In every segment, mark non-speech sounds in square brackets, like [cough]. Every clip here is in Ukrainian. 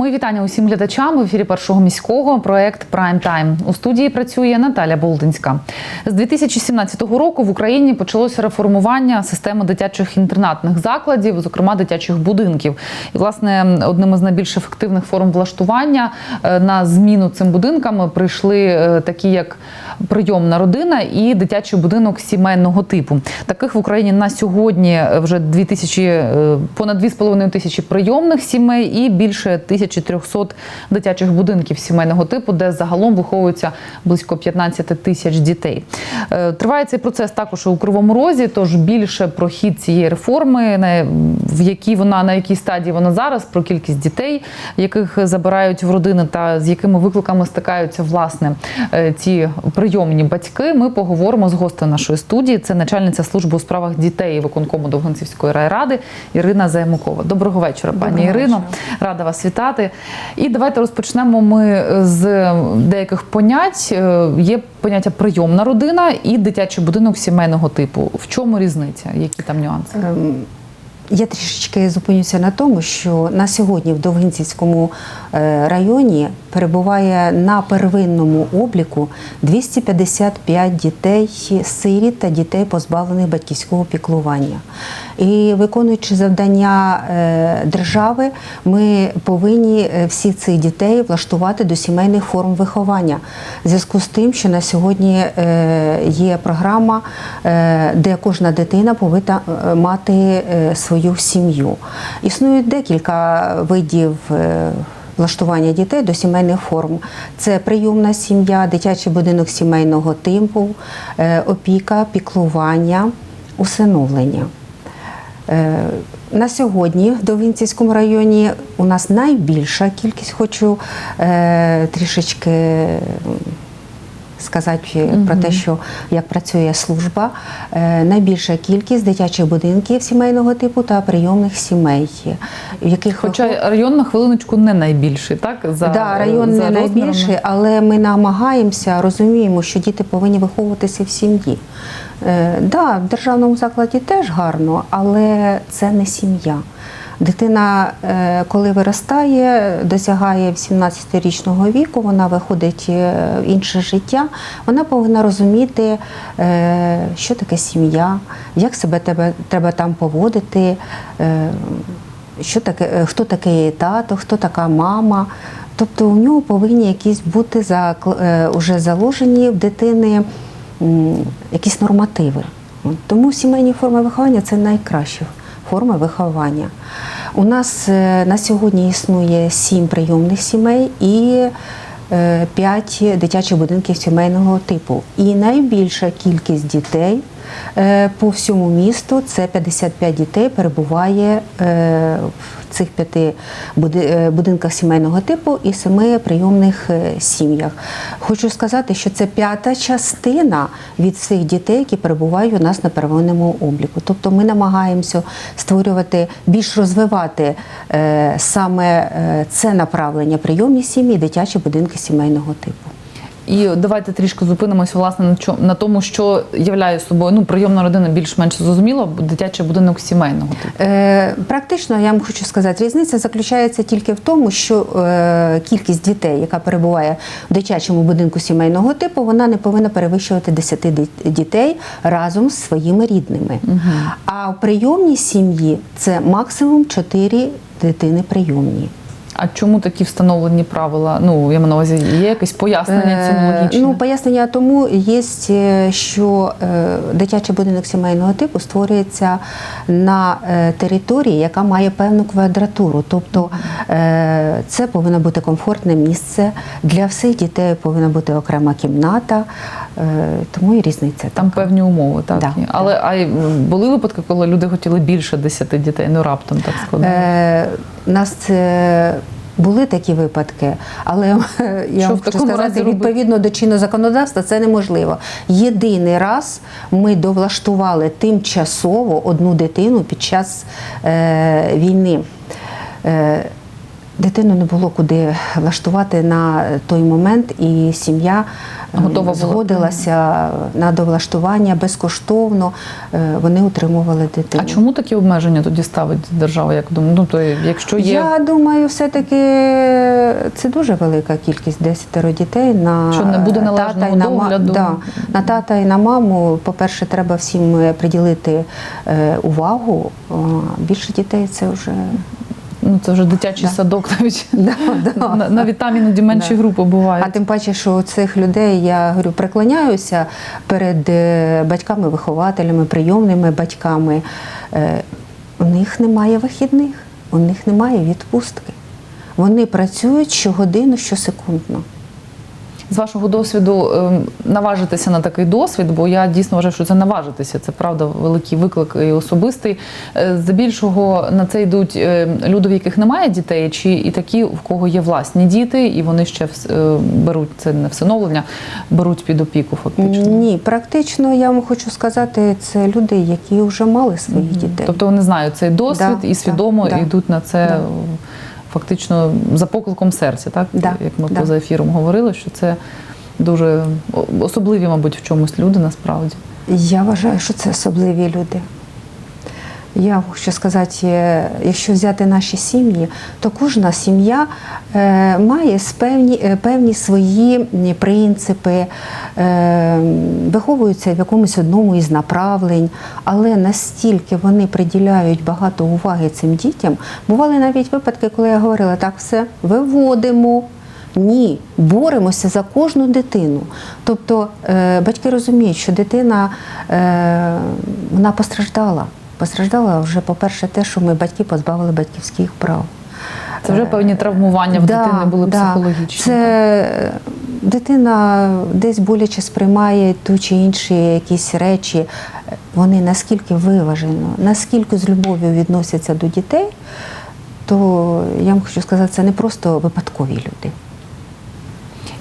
Мої вітання усім глядачам в ефірі першого міського проект Прайм Тайм. У студії працює Наталя Болдинська. З 2017 року в Україні почалося реформування системи дитячих інтернатних закладів, зокрема дитячих будинків. І власне одним із найбільш ефективних форм влаштування е, на зміну цим будинкам прийшли е, такі, як прийомна родина і дитячий будинок сімейного типу. Таких в Україні на сьогодні е, вже 2000, е, понад 2,5 тисячі прийомних сімей і більше 1300 дитячих будинків сімейного типу, де загалом виховується близько 15 тисяч дітей. Е, Триває цей процес також у Кривому Розі, тож більше про хід цієї реформи, в якій вона на якій стадії вона зараз, про кількість дітей, яких забирають в родини, та з якими викликами стикаються власне ці прийомні батьки. Ми поговоримо з гостем нашої студії. Це начальниця служби у справах дітей виконкому Довгинцівської райради Ірина Займукова. Доброго вечора, пані Доброго Ірино. вечора. Рада вас вітати. І давайте розпочнемо ми з деяких понять. Е, Є поняття прийомна родина і дитячий будинок сімейного типу. В чому різниця? Які там нюанси? Я трішечки зупинюся на тому, що на сьогодні в Довгинцівському е, районі перебуває на первинному обліку 255 дітей сиріт та дітей, позбавлених батьківського піклування. І виконуючи завдання е, держави, ми повинні е, всіх цих дітей влаштувати до сімейних форм виховання. В зв'язку з тим, що на сьогодні є програма, де кожна дитина повинна мати е, свою сім'ю. Існують декілька видів. е, Влаштування дітей до сімейних форм це прийомна сім'я, дитячий будинок сімейного типу, е, опіка, піклування, усиновлення. Е, На сьогодні в Довінцівському районі у нас найбільша кількість, хочу трішечки сказати про те, що як працює служба, Е, найбільша кількість дитячих будинків сімейного типу та прийомних сімей, в яких Хоча район на хвилиночку не найбільший, так? За, да, район за не найбільший, але ми намагаємося, розуміємо, що діти повинні виховуватися в сім'ї. Е, да, в державному закладі теж гарно, але це не сім'я. Дитина, е, коли виростає, досягає 17-річного віку, вона виходить е, в інше життя, вона повинна розуміти, е, що таке сім'я, як себе тебе, треба там поводити. що таке, хто таке тато, хто така мама. Тобто у нього повинні якісь бути закл- е, уже заложені в дитини якісь нормативи. Тому сімейні форми виховання це найкращі форми виховання. У нас е, на сьогодні існує сім прийомних сімей і е, п'ять дитячих будинків сімейного типу. І найбільша кількість дітей е, по всьому місту це 55 дітей перебуває е, в цих п'яти будинках сімейного типу і семи прийомних сім'ях. Хочу сказати, що це п'ята частина від всіх дітей, які перебувають у нас на первинному обліку. Тобто ми намагаємося створювати, більш розвивати саме це направлення прийомні сім'ї, дитячі будинки сімейного типу. І давайте трішки зупинимося власне на чому на тому, що являє собою ну прийомна родина більш-менш зрозуміло, дитячий будинок сімейного типу. Е, Практично я вам хочу сказати, різниця заключається тільки в тому, що е, кількість дітей, яка перебуває в дитячому будинку сімейного типу, вона не повинна перевищувати 10 дітей разом з своїми рідними. А в прийомній сім'ї це максимум 4 дитини прийомні. А чому такі встановлені правила? Ну я маю на увазі, є якесь пояснення цьому Е, логічне? Ну, пояснення тому є, е, що е, дитячий будинок сімейного типу створюється на території, яка має певну квадратуру. Тобто це повинно бути комфортне місце. Для всіх дітей повинна бути окрема кімната, тому і різниця. Там така. певні умови, так? Да. Але а були випадки, коли люди хотіли більше 10 дітей, ну раптом так складно. Е, нас е, були такі випадки, але [laughs] я вам хочу сказати, відповідно до чинного законодавства це неможливо. Єдиний раз ми довлаштували тимчасово одну дитину під час е, війни. Е, Дитину не було куди влаштувати на той момент, і сім'я Готова була. згодилася на довлаштування безкоштовно. Е, Вони утримували дитину. А чому такі обмеження тоді ставить держава? Як думаю, ну то якщо є Я думаю, все-таки це дуже велика кількість десятеро дітей на Що не буде тата і на догляду. Да, на тата і на маму. По-перше, треба всім е, приділити е, увагу. Більше дітей це вже ну це вже дитячий Да. садок, [laughs] навіть да, да. На- навіть там іноді менші Да. групи бувають. А тим паче, що у цих людей я говорю, преклоняюся перед е, батьками-вихователями, прийомними батьками. Е, У них немає вихідних, у них немає відпустки. Вони працюють щогодину, щосекундно. З вашого досвіду ем, наважитися на такий досвід, бо я дійсно вважаю, що це наважитися. Це правда великий виклик і особистий. Е, Здебільшого на це йдуть е, люди, в яких немає дітей, чи і такі, в кого є власні діти, і вони ще е, беруть це не всиновлення, беруть під опіку фактично. Ні, практично я вам хочу сказати, це люди, які вже мали своїх дітей. Тобто вони знають цей досвід Да, і свідомо да, да. йдуть на це Да. Фактично за покликом серця, так? Да, Як ми да. поза ефіром говорили, що це дуже особливі, мабуть, в чомусь люди насправді. Я вважаю, що це особливі люди. Я хочу сказати, е, якщо взяти наші сім'ї, то кожна сім'я е, має певні, е, певні свої принципи, виховуються в якомусь одному із направлень, але настільки вони приділяють багато уваги цим дітям. Бували навіть випадки, коли я говорила, так, все, виводимо. Ні, боремося за кожну дитину. Тобто батьки розуміють, що дитина вона постраждала. Постраждала вже, по-перше, те, що ми батьки позбавили батьківських прав. Це вже Е, певні травмування в да, дитини були да. психологічні. Це е, дитина десь боляче сприймає ту чи інші якісь речі. Вони наскільки виважено, наскільки з любов'ю відносяться до дітей, то я вам хочу сказати, це не просто випадкові люди.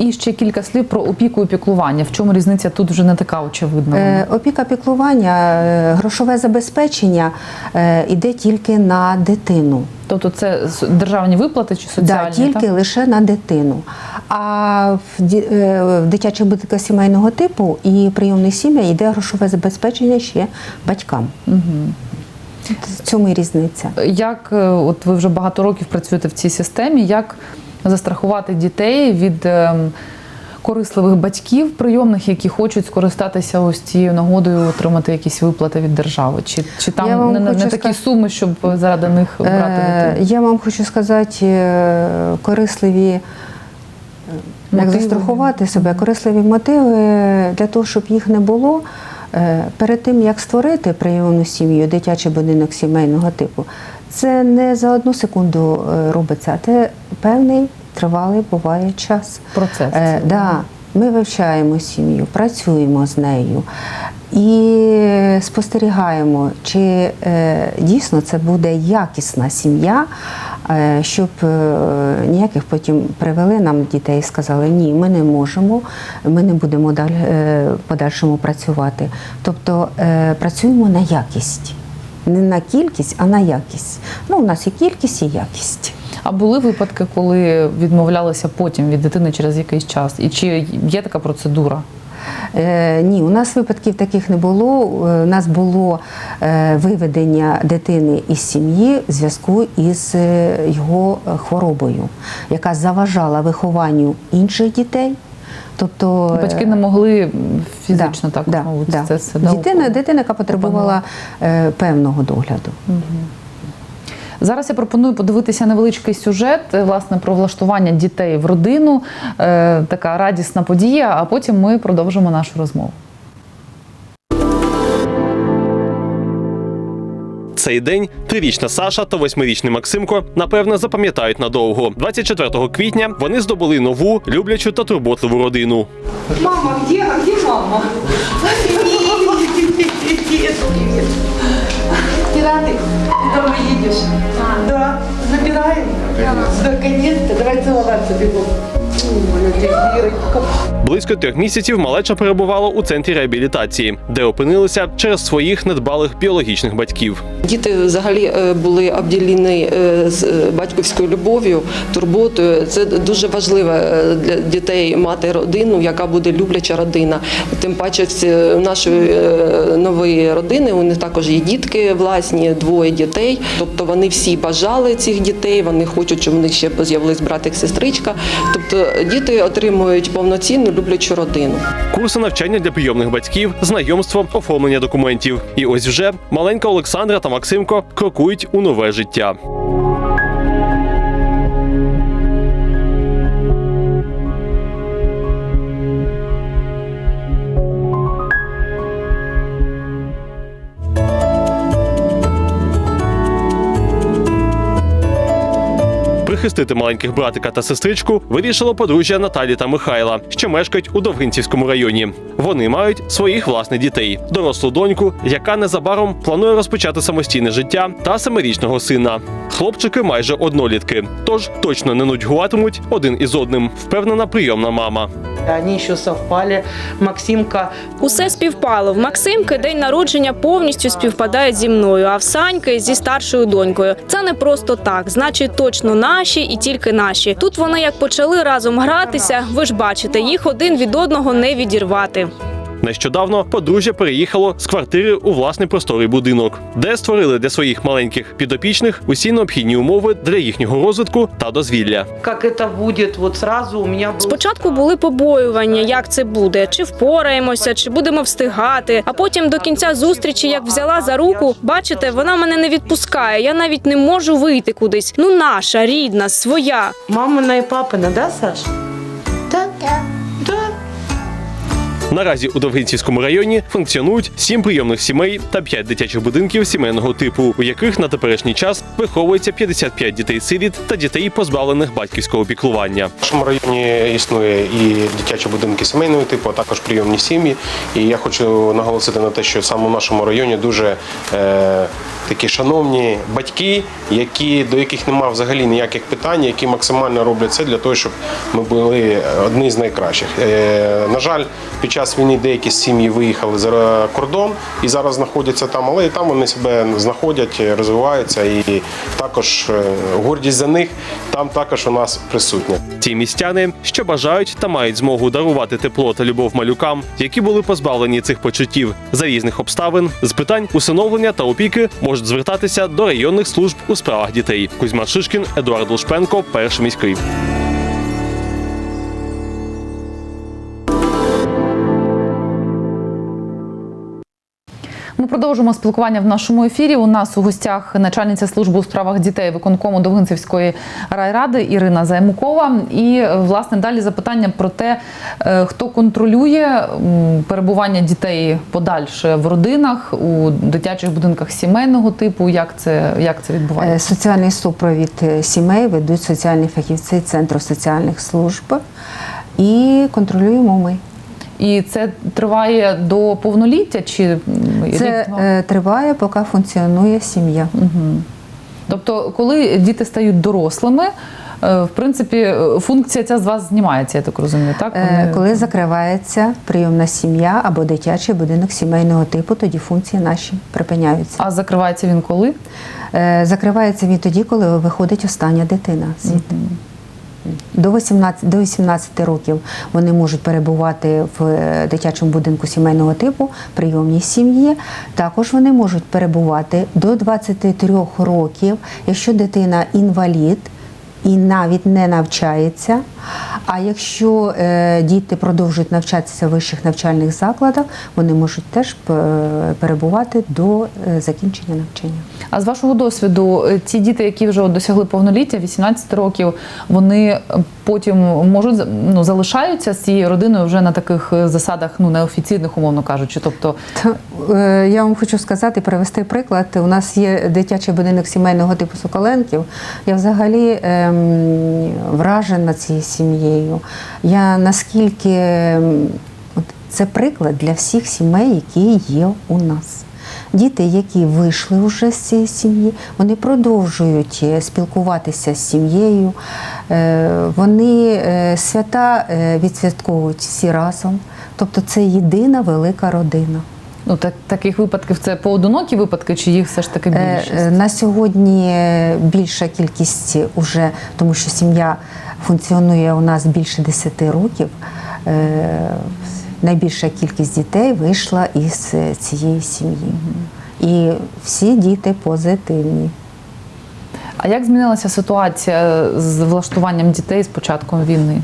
І ще кілька слів про опіку і піклування. В чому різниця тут вже не така очевидна? Е, Опіка піклування, е, грошове забезпечення е, іде тільки на дитину. Тобто це державні виплати чи соціальні? Да, тільки так? лише на дитину. А в, е, в дитячих будинках сімейного типу і прийомних сім'ях йде грошове забезпечення ще батькам. Угу. В цьому і різниця. Як е, от ви вже багато років працюєте в цій системі, як застрахувати дітей від ем, корисливих батьків прийомних, які хочуть скористатися ось цією нагодою, отримати якісь виплати від держави? Чи, чи там не, не такі ска- суми, щоб заради них брати Е, дитину? я вам хочу сказати, е, корисливі. е, Як застрахувати себе, корисливі мотиви для того, щоб їх не було. Перед тим як створити прийомну сім'ю, дитячий будинок сімейного типу, це не за одну секунду е, робиться, а це певний тривалий буває час. Процес. Е, да, ми вивчаємо сім'ю, працюємо з нею і спостерігаємо, чи е, дійсно це буде якісна сім'я, е, щоб е, ніяких потім привели нам дітей і сказали, ні, ми не можемо, ми не будемо далі е, подальшому працювати. Тобто е, працюємо на якість. Не на кількість, а на якість. Ну, у нас і кількість, і якість. А були випадки, коли відмовлялися потім від дитини через якийсь час? І чи є така процедура? Е, ні, у нас випадків таких не було. Е, У нас було е, виведення дитини із сім'ї в зв'язку із е, його е, хворобою, яка заважала вихованню інших дітей. Тобто е, Батьки не могли фізично так да, мовити. да. Це все дитина, дитина, яка потребувала е, певного догляду. Зараз я пропоную подивитися невеличкий сюжет е, власне про влаштування дітей в родину. Е, така радісна подія. А потім ми продовжимо нашу розмову. Цей день трирічна Саша та восьмирічний Максимко напевне запам'ятають надовго. 24 квітня вони здобули нову, люблячу та турботливу родину. Мама, де, а мама? [laughs] Привет, привет. Куда ты? Домой едешь? Да. Забираем? Да. Наконец-то, давай целоваться бегом. Близько трьох місяців малеча перебувала у центрі реабілітації, де опинилися через своїх недбалих біологічних батьків. Діти взагалі е, були обділені е, з е, батьківською любов'ю, турботою. Це дуже важливо для дітей мати родину, яка буде любляча родина. Тим паче в нашої е, родини у них також є дітки власні, двоє дітей. Тобто вони всі бажали цих дітей, вони хочуть, щоб у них ще з'явились братик, сестричка. Тобто діти отримують повноцінну люблячу родину. Курси навчання для прийомних батьків, знайомство, оформлення документів. І ось вже маленька Олександра та Максимко крокують у нове життя. Прихистити маленьких братика та сестричку вирішило подружжя Наталі та Михайла, що мешкають у Довгинцівському районі. Вони мають своїх власних дітей, дорослу доньку, яка незабаром планує розпочати самостійне життя, та семирічного сина. Хлопчики майже однолітки, тож точно не нудьгуватимуть один із одним, впевнена прийомна мама. Они еще совпали. Максимка Усе співпало. В Максимки день народження повністю співпадає зі мною, а в Саньки зі старшою донькою. Це не просто так. Значить, точно наші і тільки наші. Тут вони як почали разом гратися. Ви ж бачите, їх один від одного не відірвати. Нещодавно подружжя переїхало з квартири у власний просторий будинок, де створили для своїх маленьких підопічних усі необхідні умови для їхнього розвитку та дозвілля. как это будет, вот сразу у был... Спочатку були побоювання, як це буде, чи впораємося, чи будемо встигати. А потім до кінця зустрічі, як взяла за руку, бачите, вона мене не відпускає. Я навіть не можу вийти кудись. Ну наша, рідна, своя. Мамина и папина, да, Саш? Да? Да. Наразі у Довгинцівському районі функціонують сім прийомних сімей та п'ять дитячих будинків сімейного типу, у яких на теперішній час виховується 55 дітей-сиріт та дітей, позбавлених батьківського піклування. В нашому районі існує і дитячі будинки сімейного типу, а також прийомні сім'ї. І я хочу наголосити на те, що саме в нашому районі дуже е, такі шановні батьки, які, до яких немає взагалі ніяких питань, які максимально роблять це для того, щоб ми були одні з найкращих. Е, на жаль, під час війни деякі сім'ї виїхали за кордон і зараз знаходяться там, але і там вони себе знаходять, розвиваються, і також е, гордість за них там також у нас присутня. Ті містяни, що бажають та мають змогу дарувати тепло та любов малюкам, які були позбавлені цих почуттів за різних обставин, з питань усиновлення та опіки можуть звертатися до районних служб у справах дітей. Кузьма Шишкін, Едуард Лушпенко, перший міський. Продовжимо спілкування в нашому ефірі. У нас у гостях начальниця служби у справах дітей виконкому Довгинцівської райради Ірина Займукова. І е, власне далі запитання про те, е, хто контролює перебування дітей подальше в родинах у дитячих будинках сімейного типу. Як це як це Е, відбувається? Соціальний супровід е, сімей ведуть соціальні фахівці Центру соціальних служб і контролюємо ми. І це триває до повноліття чи Це рік-два? е, триває, поки функціонує сім'я. Тобто, коли діти стають дорослими, е, в принципі, е, функція ця з вас знімається, я так розумію, так? Вони- Коли закривається прийомна сім'я або дитячий будинок сімейного типу, тоді функції наші припиняються. А закривається він коли? Закривається він тоді, коли виходить остання дитина звідти. До 18, до 18 років вони можуть перебувати в е, дитячому будинку сімейного типу, прийомній сім'ї. Також вони можуть перебувати до 23 років, якщо дитина інвалід і навіть не навчається. А якщо е, діти продовжують навчатися в вищих навчальних закладах, вони можуть теж е, перебувати до е, закінчення навчання. А з вашого досвіду, ті діти, які вже досягли повноліття, 18 років, вони потім можуть за- ну, залишаються з цією родиною вже на таких е, засадах, ну неофіційних, умовно кажучи. Тобто, е, Я вам хочу сказати, привести приклад. У нас є дитячий будинок сімейного типу Соколенків. Я взагалі ем, вражена цією сім'єю. Я наскільки ем, це приклад для всіх сімей, які є у нас. Діти, які вийшли вже з цієї сім'ї, вони продовжують е, спілкуватися з сім'єю. Е, Вони е, свята відсвятковують всі разом. Тобто це єдина велика родина. Ну так таких випадків це поодинокі випадки, чи їх все ж таки Е, більшість? е, На сьогодні більша кількість уже, тому що сім'я функціонує у нас більше 10 років. Найбільша кількість дітей вийшла із е, цієї сім'ї. І всі діти позитивні. А як змінилася ситуація з влаштуванням дітей з початком війни?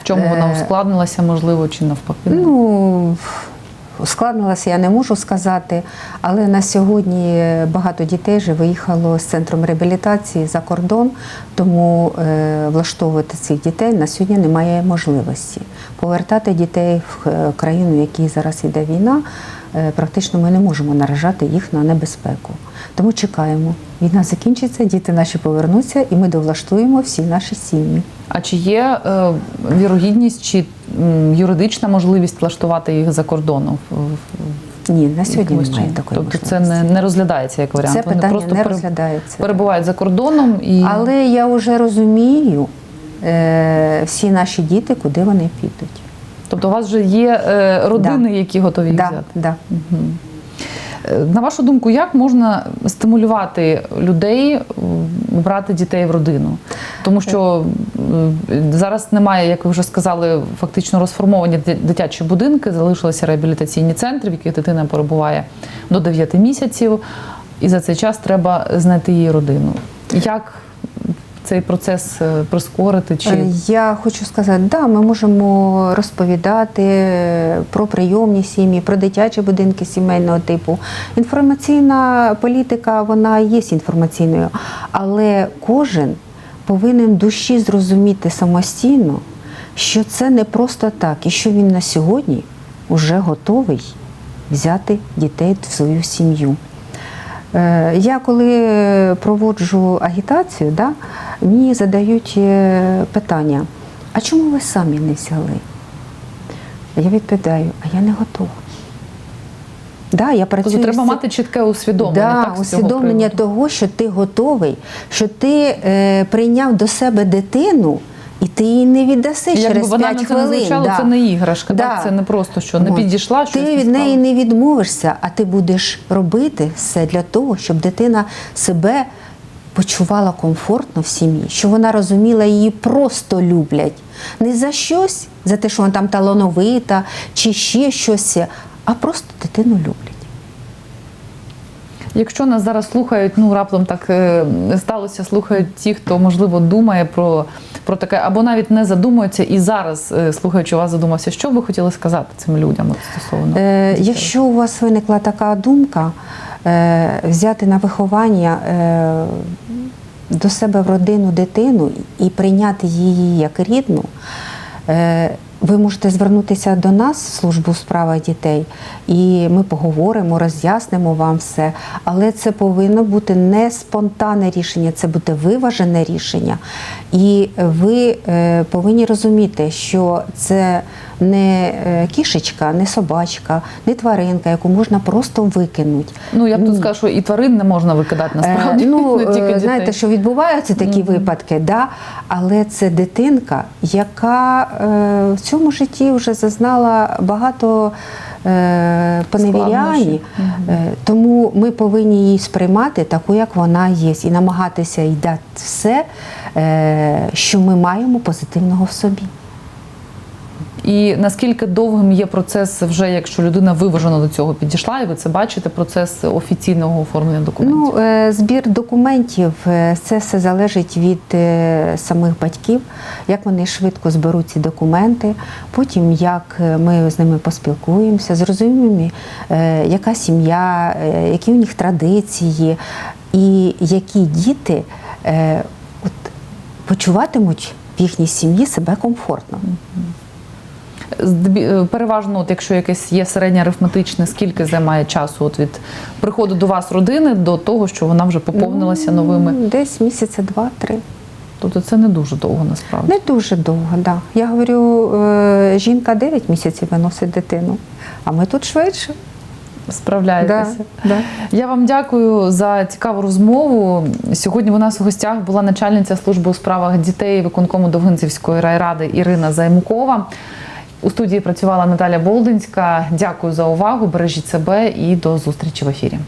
В чому вона Е, ускладнилася, можливо, чи навпаки? Ну, ускладнилося, я не можу сказати, але на сьогодні багато дітей вже виїхало з центром реабілітації за кордон, тому е, влаштовувати цих дітей на сьогодні немає можливості. Повертати дітей в е, країну, в якій зараз йде війна, практично ми не можемо наражати їх на небезпеку. Тому чекаємо. Війна закінчиться, діти наші повернуться, і ми довлаштуємо всі наші сім'ї. А чи є е, вірогідність чи юридична можливість влаштувати їх за кордоном? Ні, на сьогодні немає такої Тобто це не, не розглядається як варіант. Це Вони просто не розглядається. перебувають за кордоном і Але я вже розумію е, всі наші діти, куди вони підуть. Тобто у вас вже є е, родини, які готові їх Да, взяти. да. Е, На вашу думку, як можна стимулювати людей брати дітей в родину? Тому що зараз немає, як ви вже сказали, фактично розформовані дитячі будинки, залишилися реабілітаційні центри, в яких дитина перебуває до 9 місяців, і за цей час треба знайти її родину. Як цей процес е, прискорити? Чи Е, Я хочу сказати, да, ми можемо розповідати е, про прийомні сім'ї, про дитячі будинки сімейного типу. Інформаційна політика вона є інформаційною, але кожен повинен душі зрозуміти самостійно, що це не просто так, і що він на сьогодні вже готовий взяти дітей в свою сім'ю. Я коли проводжу агітацію, да, мені задають е, питання: а чому ви самі не взяли? Я відповідаю, а я не готова. Да, я працюю тобто треба мати чітке усвідомлення? Да, так, усвідомлення того, що ти готовий, що ти е, прийняв до себе дитину, і ти її не віддаси Як через банально 5 це не хвилин. звучало, да. це не іграшка, Да. так? Це не просто що не підійшла, Ти не від неї не відмовишся, а ти будеш робити все для того, щоб дитина себе почувала комфортно в сім'ї, щоб вона розуміла, її просто люблять. Не за щось, за те, що вона там талановита чи ще щось, а просто дитину люблять. Якщо нас зараз слухають, ну раптом так е, сталося, слухають ті, хто можливо думає про, про таке, або навіть не задумується, і зараз, е, слухаючи вас, задумався, що б ви хотіли сказати цим людям от, стосовно? Е, якщо у вас виникла така думка, взяти на виховання е, до себе в родину дитину і прийняти її як рідну, е, ви можете звернутися до нас в службу у справах дітей, і ми поговоримо, роз'яснимо вам все. Але це повинно бути не спонтанне рішення, це буде виважене рішення. І ви е, повинні розуміти, що це не е, кішечка, не собачка, не тваринка, яку можна просто викинути. Ну я б тут скажу, що і тварин не можна викидати насправді. Е, ну, [laughs] не тільки е, дітей. знаєте, що відбуваються такі випадки, да? але це дитинка, яка е, в цьому житті вже зазнала багато е, поневірянь. Е, тому ми повинні її сприймати таку, як вона є, і намагатися їй дати все, е, що ми маємо позитивного в собі. І наскільки довгим є процес, вже якщо людина виважено до цього підійшла, і ви це бачите, процес офіційного оформлення документів? Ну, е, збір документів е, це все залежить від е, самих батьків, як вони швидко зберуть ці документи. Потім як ми з ними поспілкуємося, зрозуміємо, яка сім'я, які у них традиції, і які діти от, почуватимуть в їхній сім'ї себе комфортно. Е, Переважно, от якщо якесь є середнє арифметичне, скільки займає часу от від приходу до вас родини до того, що вона вже поповнилася новими. Десь місяця два-три. Тобто це не дуже довго насправді. Не дуже довго, да. Я говорю, е, жінка 9 місяців виносить дитину, а ми тут швидше. Справляєтеся. Да, да. Я вам дякую за цікаву розмову. Сьогодні у нас у гостях була начальниця служби у справах дітей виконкому Довгинцівської райради Ірина Займукова. У студії працювала Наталя Болдинська. Дякую за увагу. Бережіть себе і до зустрічі в ефірі.